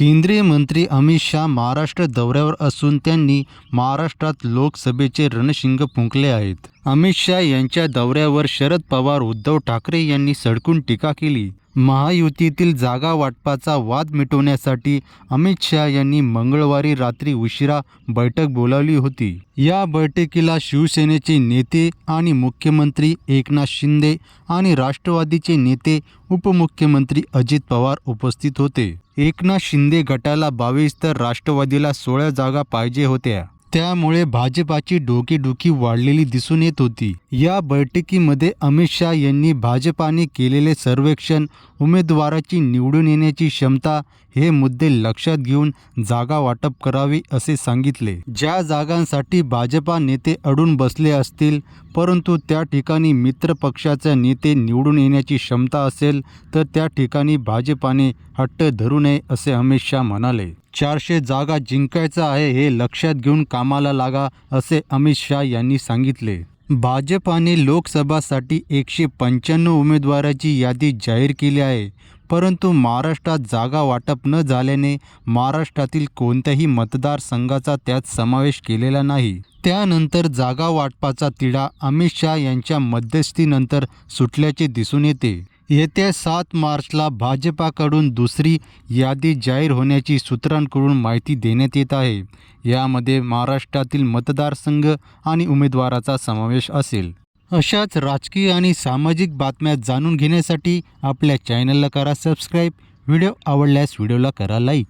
केंद्रीय मंत्री अमित शहा महाराष्ट्र दौऱ्यावर असून त्यांनी महाराष्ट्रात लोकसभेचे रणशिंग फुंकले आहेत. अमित शहा यांच्या दौऱ्यावर शरद पवार उद्धव ठाकरे यांनी सडकून टीका केली. महायुतीतील जागा वाटपाचा वाद मिटवण्यासाठी अमित शहा यांनी मंगळवारी रात्री उशिरा बैठक बोलावली होती. या बैठकीला शिवसेनेचे नेते आणि मुख्यमंत्री एकनाथ शिंदे आणि राष्ट्रवादीचे नेते उपमुख्यमंत्री अजित पवार उपस्थित होते. एकनाथ शिंदे गटाला बावीस तर राष्ट्रवादीला सोळा जागा पाहिजे होत्या. त्यामुळे भाजपाची डोकेदुखी वाढलेली दिसून येत होती. या बैठकीमध्ये अमित शहा यांनी भाजपाने केलेले सर्वेक्षण उमेदवाराची निवडून येण्याची क्षमता हे मुद्दे लक्षात घेऊन जागा वाटप करावी असे सांगितले. ज्या जागांसाठी भाजपा नेते अडून बसले असतील परंतु त्या ठिकाणी मित्र पक्षाचा नेते निवडून येण्याची क्षमता असेल तर त्या ठिकाणी भाजपाने हट्ट धरू नये असे अमित शहा म्हणाले. चारशे जागा जिंकायचं आहे हे लक्षात घेऊन कामाला लागा असे अमित शहा यांनी सांगितले. भाजपाने लोकसभासाठी एकशे पंच्याण्णव उमेदवाराची यादी जाहीर केली आहे. परंतु महाराष्ट्रात जागा वाटप न झाल्याने महाराष्ट्रातील कोणत्याही मतदारसंघाचा त्यात समावेश केलेला नाही. त्यानंतर जागा वाटपाचा तिढा अमित शहा यांच्या मध्यस्थीनंतर सुटल्याचे दिसून येते. येत्या सात मार्चला भाजपाकडून दुसरी यादी जाहीर होण्याची सूत्रांकडून माहिती देण्यात येत आहे. यामध्ये महाराष्ट्रातील मतदारसंघ आणि उमेदवाराचा समावेश असेल. अशाच राजकीय आणि सामाजिक बातम्या जाणून घेण्यासाठी आपल्या चॅनलला करा सबस्क्राईब. व्हिडिओ आवडल्यास व्हिडिओला करा लाईक.